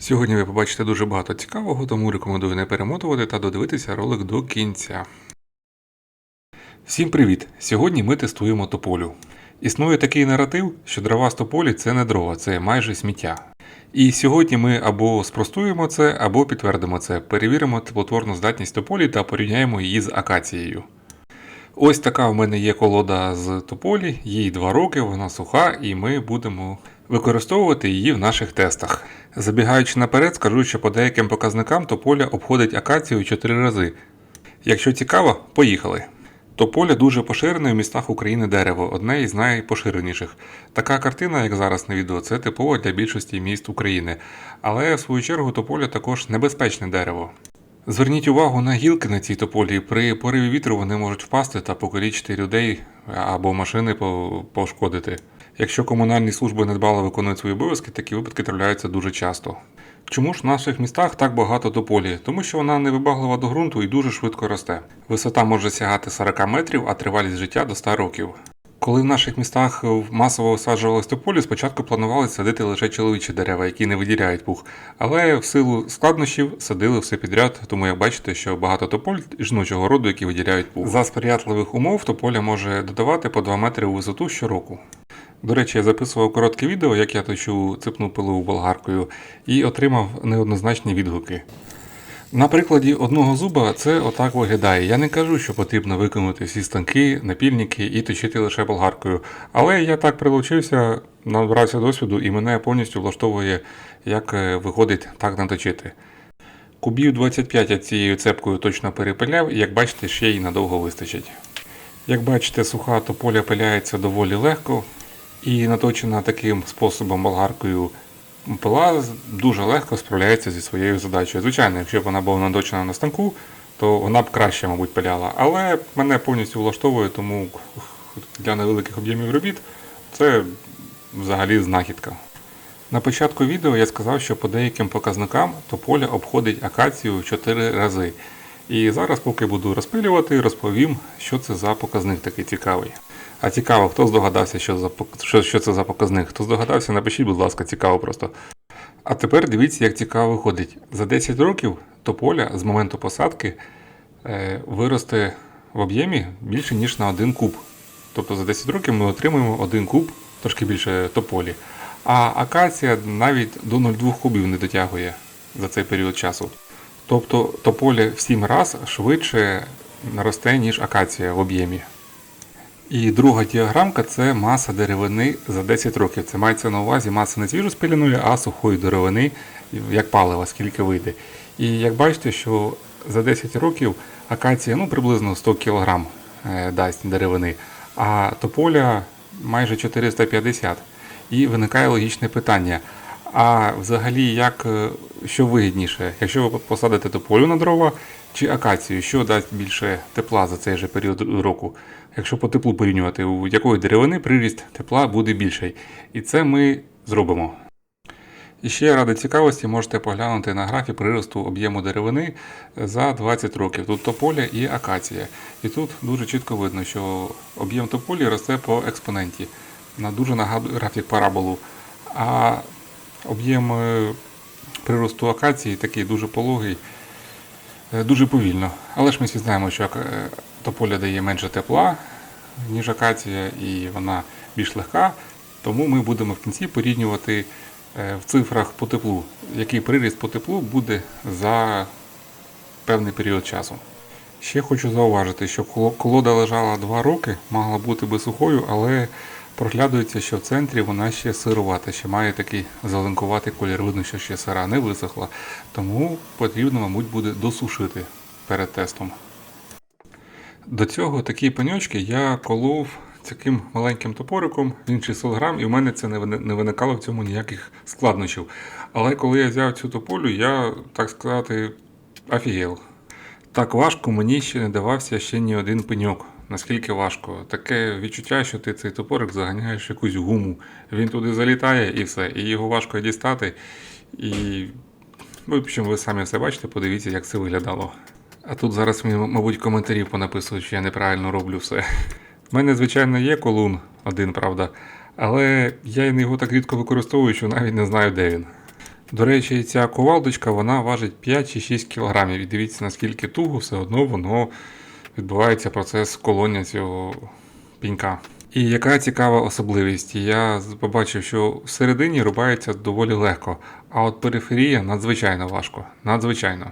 Сьогодні ви побачите дуже багато цікавого, тому рекомендую не перемотувати та додивитися ролик до кінця. Всім привіт! Сьогодні ми тестуємо тополю. Існує такий наратив, що дрова з тополі це не дрова, це майже сміття. І сьогодні ми або спростуємо це, або підтвердимо це, перевіримо теплотворну здатність тополі та порівняємо її з акацією. Ось така в мене є колода з тополі, їй 2 роки, вона суха, і ми будемо використовувати її в наших тестах. Забігаючи наперед, скажу, що по деяким показникам тополя обходить акацію 4 рази. Якщо цікаво, поїхали. Тополя дуже поширене в містах України дерево, одне із найпоширеніших. Така картина, як зараз на відео, це типово для більшості міст України. Але в свою чергу тополя також небезпечне дерево. Зверніть увагу на гілки на цій тополі. При пориві вітру вони можуть впасти та покалічити людей або машини пошкодити. Якщо комунальні служби недбало виконують свої обов'язки, такі випадки трапляються дуже часто. Чому ж в наших містах так багато тополі? Тому що вона невибаглива до ґрунту і дуже швидко росте. Висота може сягати 40 метрів, а тривалість життя до 100 років. Коли в наших містах масово висаджувалось тополі, спочатку планували садити лише чоловічі дерева, які не виділяють пух. Але в силу складнощів садили все підряд, тому як бачите, що багато тополь жіночого роду, які виділяють пух. За сприятливих умов тополя може додавати по 2 метри у висоту щороку. До речі, я записував коротке відео, як я точу цепну пилу болгаркою, і отримав неоднозначні відгуки. На прикладі одного зуба це отак виглядає. Я не кажу, що потрібно виконати всі станки, напільники і точити лише болгаркою. Але я так прилучився, набрався досвіду і мене повністю влаштовує, як е, виходить так наточити. Кубів 25 я цією цепкою точно перепиляв, і як бачите, ще й надовго вистачить. Як бачите, суха тополя пиляється доволі легко, і наточена таким способом болгаркою пила дуже легко справляється зі своєю задачею. Звичайно, якщо б вона була наточена на станку, то вона б краще, мабуть, пиляла. Але мене повністю влаштовує, тому для невеликих об'ємів робіт це взагалі знахідка. На початку відео я сказав, що по деяким показникам тополя обходить акацію в 4 рази. І зараз, поки буду розпилювати, розповім, що це за показник такий цікавий. А цікаво, хто здогадався, що, за, що, що це за показник? Хто здогадався, напишіть, будь ласка, цікаво просто. А тепер дивіться, як цікаво виходить. За 10 років тополя з моменту посадки е, виросте в об'ємі більше, ніж на 1 куб. Тобто за 10 років ми отримаємо 1 куб, трошки більше тополі. А акація навіть до 0,2 кубів не дотягує за цей період часу. Тобто тополя в 7 разів швидше росте, ніж акація в об'ємі. І друга діаграмка це маса деревини за 10 років. Це мається на увазі маса не свіжо спиленої, а сухої деревини, як палива, скільки вийде. І як бачите, що за 10 років акація ну, приблизно 100 кг дасть деревини, а тополя майже 450. І виникає логічне питання. А взагалі, як, е, що вигідніше, якщо ви посадите тополю на дрова чи акацію, що дасть більше тепла за цей же період року? Якщо по теплу порівнювати, у якої деревини приріст тепла буде більший. І це ми зробимо. І ще ради цікавості можете поглянути на графік приросту об'єму деревини за 20 років. Тут тополя і акація. І тут дуже чітко видно, що об'єм тополі росте по експоненті. На дуже нагадує графік параболу. А об'єм е, приросту акації такий дуже пологий, дуже повільно. Але ж ми всі знаємо, що е, тополя дає менше тепла, ніж акація, і вона більш легка. Тому ми будемо в кінці порівнювати е, в цифрах по теплу, який приріст по теплу буде за певний період часу. Ще хочу зауважити, що коло- колода лежала 2 роки, могла бути би сухою, але проглядується, що в центрі вона ще сирувата, ще має такий зеленкуватий колір. Видно, що ще сира не висохла. Тому потрібно, мабуть, буде досушити перед тестом. До цього такі пеньочки я колов таким маленьким топориком, він 600 грам, і в мене це не виникало в цьому ніяких складнощів. Але коли я взяв цю тополю, я, так сказати, офігел. Так важко мені ще не давався ще ні один пеньок. Наскільки важко. Таке відчуття, що ти цей топорик заганяєш якусь гуму. Він туди залітає і все. І його важко дістати. І ну, ви самі все бачите, подивіться, як це виглядало. А тут зараз мені, мабуть, коментарі понаписують, що я неправильно роблю все. У мене, звичайно, є колун один, правда, але я його так рідко використовую, що навіть не знаю, де він. До речі, ця ковалдочка вона важить 5 чи 6 кг. І дивіться, наскільки туго все одно воно відбувається процес колоння цього пінька. І яка цікава особливість? Я побачив, що всередині рубається доволі легко, а от периферія надзвичайно важко. Надзвичайно.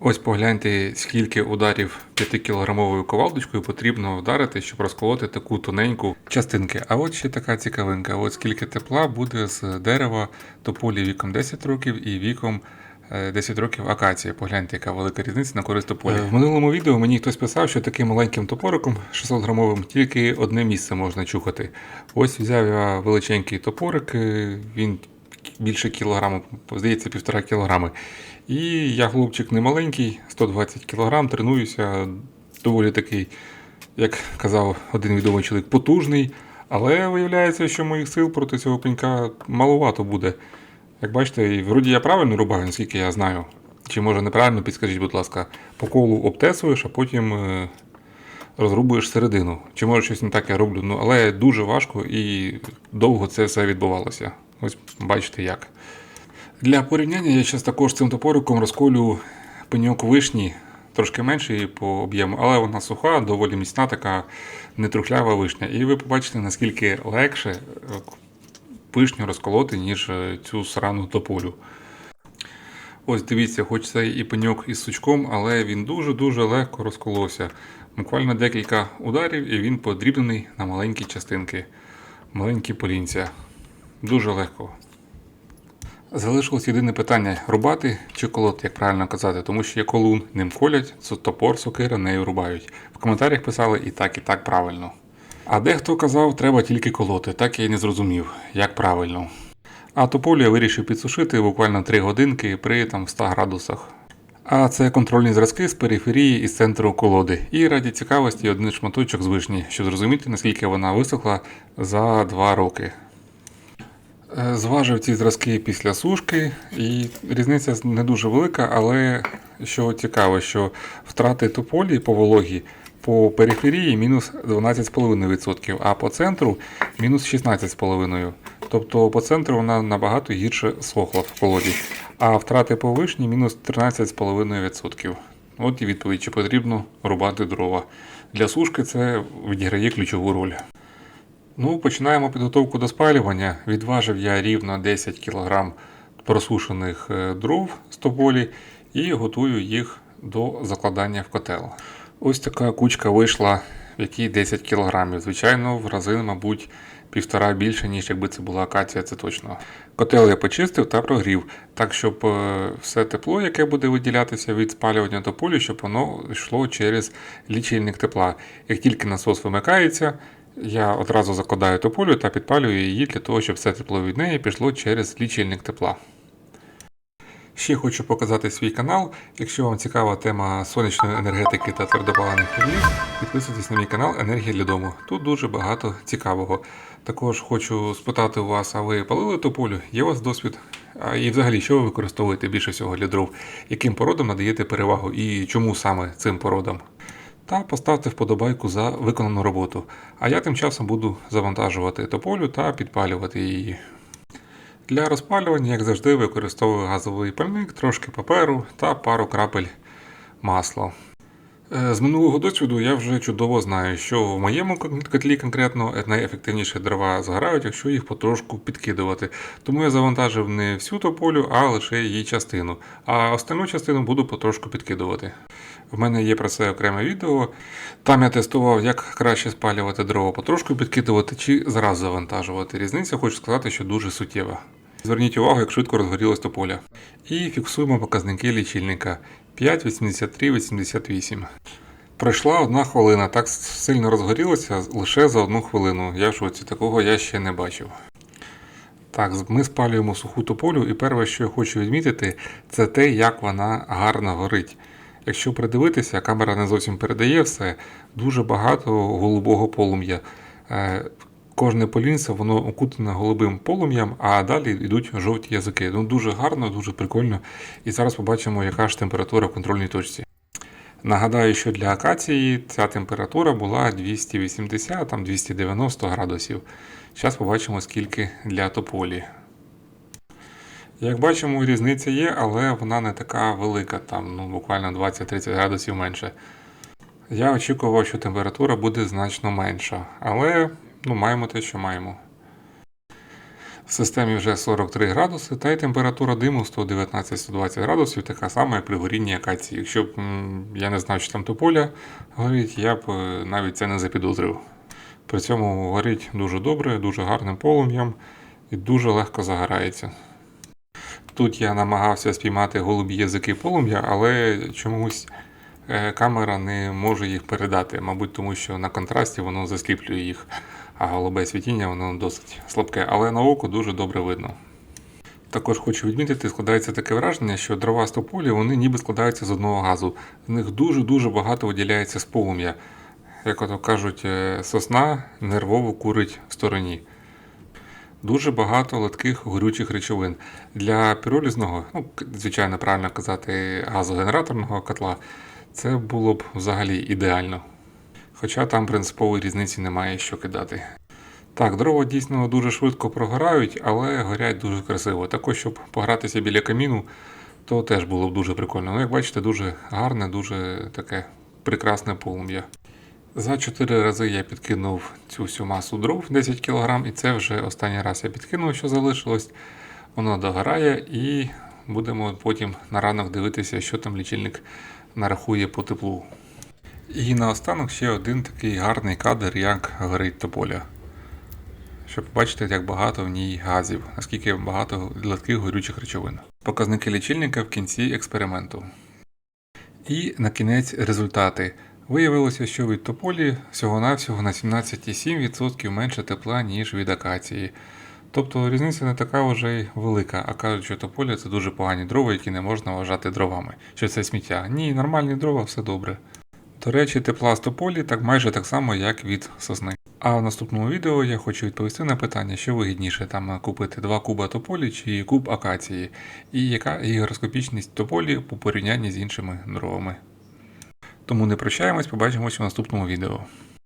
Ось погляньте, скільки ударів 5-кілограмовою ковалдочкою потрібно вдарити, щоб розколоти таку тоненьку частинки. А от ще така цікавинка: от скільки тепла буде з дерева тополі віком 10 років і віком 10 років акації. Погляньте, яка велика різниця на користь тополі. В минулому відео мені хтось писав, що таким маленьким топориком 600 грамовим тільки одне місце можна чухати. Ось взяв я величенький топорик, е, він більше кілограму, здається, півтора кілограми. І я хлопчик не маленький, 120 кілограм, тренуюся, доволі такий, як казав один відомий чоловік, потужний. Але виявляється, що моїх сил проти цього пенька маловато буде. Як бачите, вроді я правильно рубаю, наскільки я знаю. Чи може неправильно, підскажіть, будь ласка, по колу обтесуєш, а потім е, розрубуєш середину. Чи може щось не так я роблю, ну, але дуже важко і довго це все відбувалося. Ось бачите як. Для порівняння я зараз також цим топориком розколю пеньок вишні, трошки менший по об'єму, але вона суха, доволі міцна, така нетрухлява вишня. І ви побачите, наскільки легше вишню розколоти, ніж е, цю срану тополю. Ось дивіться, хоч це і пеньок із сучком, але він дуже-дуже легко розколовся. Буквально декілька ударів, і він подрібнений на маленькі частинки, маленькі полінця. Дуже легко. Залишилось єдине питання: рубати чи колоти, як правильно казати, тому що є колун, ним колять, це топор, сокира, нею рубають. В коментарях писали і так, і так правильно. А дехто казав, треба тільки колоти, так я й не зрозумів, як правильно. А тополю я вирішив підсушити буквально 3 годинки при там 100 градусах. А це контрольні зразки з периферії і з центру колоди. І раді цікавості один шматочок з вишні, щоб зрозуміти, наскільки вона висохла за 2 роки. Е, Зважив ці зразки після сушки, і різниця не дуже велика, але що цікаво, що втрати тополі по вологі по периферії мінус 12,5%, а по центру мінус 16,5%. Тобто по центру вона набагато гірше сохла в колоді, а втрати по вишні мінус 13,5%. От і відповідь, чи потрібно рубати дрова. Для сушки це відіграє ключову роль. Ну, починаємо підготовку до спалювання. Відважив я рівно 10 кг просушених е, дров з тополі і готую їх до закладання в котел. Ось така кучка вийшла, в якій 10 кг. Звичайно, в рази, мабуть, півтора більше, ніж якби це була акація, це точно. Котел я почистив та прогрів, так щоб е, все тепло, яке буде виділятися від спалювання тополі, щоб воно йшло через лічильник тепла. Як тільки насос вимикається, я одразу закладаю тополю та підпалюю її для того, щоб все тепло від неї пішло через лічильник тепла. Ще хочу показати свій канал. Якщо вам цікава тема сонячної енергетики та твердопалених вуглів, підписуйтесь на мій канал Енергія для дому. Тут дуже багато цікавого. Також хочу спитати у вас, а ви палили тополю? Є у вас досвід? І взагалі, що ви використовуєте більше всього для дров? Яким породам надаєте перевагу і чому саме цим породам? Та поставте вподобайку за виконану роботу. А я тим часом буду завантажувати тополю та підпалювати її. Для розпалювання, як завжди, використовую газовий пальник, трошки паперу та пару крапель масла. Е, З минулого досвіду я вже чудово знаю, що в моєму котлі конкретно найефективніші дрова згорають, якщо їх потрошку підкидувати. Тому я завантажив не всю тополю, а лише її частину. А остальну частину буду потрошку підкидувати. В мене є про це окреме відео. Там я тестував, як краще спалювати дрова, потрошку підкидувати чи зразу завантажувати. Різниця хочу сказати, що дуже суттєва. Зверніть увагу, як швидко розгорілось тополя. І фіксуємо показники лічильника 5,83,88. Пройшла одна хвилина, так сильно розгорілося лише за одну хвилину. Я в шоці, такого я ще не бачив. Так, ми спалюємо суху тополю, і перше, що я хочу відмітити, це те, як вона гарно горить. Якщо придивитися, камера не зовсім передає все, дуже багато голубого полум'я. Кожне полінце воно окутане голубим полум'ям, а далі йдуть жовті язики. Ну, дуже гарно, дуже прикольно. І зараз побачимо, яка ж температура в контрольній точці. Нагадаю, що для акації ця температура була 280-290 градусів. Зараз побачимо, скільки для тополі. Як бачимо, різниця є, але вона не така велика, там ну, буквально 20-30 градусів менше. Я очікував, що температура буде значно менша, але ну, маємо те, що маємо. В системі вже 43 градуси, та й температура диму 119-120 градусів, така сама, як при горінні акації. Якщо б я не знав, що там тополя горить, я б е, навіть це не запідозрив. При цьому горить дуже добре, дуже гарним полум'ям і дуже легко загорається. Тут я намагався спіймати голубі язики полум'я, але чомусь е, камера не може їх передати. Мабуть, тому що на контрасті воно засліплює їх, а голубе світіння воно досить слабке, але на око дуже добре видно. Також хочу відмітити, складається таке враження, що дрова з тополі вони ніби складаються з одного газу. З них дуже-дуже багато виділяється з полум'я. Як ото кажуть, е, сосна нервово курить в стороні. Дуже багато литких горючих речовин. Для піролізного, ну, звичайно, правильно казати, газогенераторного котла, це було б взагалі ідеально. Хоча там принципової різниці немає що кидати. Так, дрова дійсно дуже швидко прогорають, але горять дуже красиво. Також, щоб погратися біля каміну, то теж було б дуже прикольно. Ну, як бачите, дуже гарне, дуже таке прекрасне полум'я. За 4 рази я підкинув цю всю масу дров 10 кг, і це вже останній раз я підкинув, що залишилось. Воно догорає, і будемо потім на ранок дивитися, що там лічильник нарахує по теплу. І наостанок ще один такий гарний кадр, як горить тополя. Щоб побачити, як багато в ній газів, наскільки багато легких горючих речовин. Показники лічильника в кінці експерименту. І на кінець результати. Виявилося, що від тополі всього-навсього на 17,7% менше тепла, ніж від акації. Тобто різниця не така вже й велика, а кажуть, що тополі це дуже погані дрова, які не можна вважати дровами, що це сміття. Ні, нормальні дрова, все добре. До речі, тепла з тополі так майже так само, як від сосни. А в наступному відео я хочу відповісти на питання, що вигідніше там купити 2 куба тополі чи куб акації, і яка гігроскопічність тополі по порівнянні з іншими дровами. Тому не прощаємось, побачимось у наступному відео.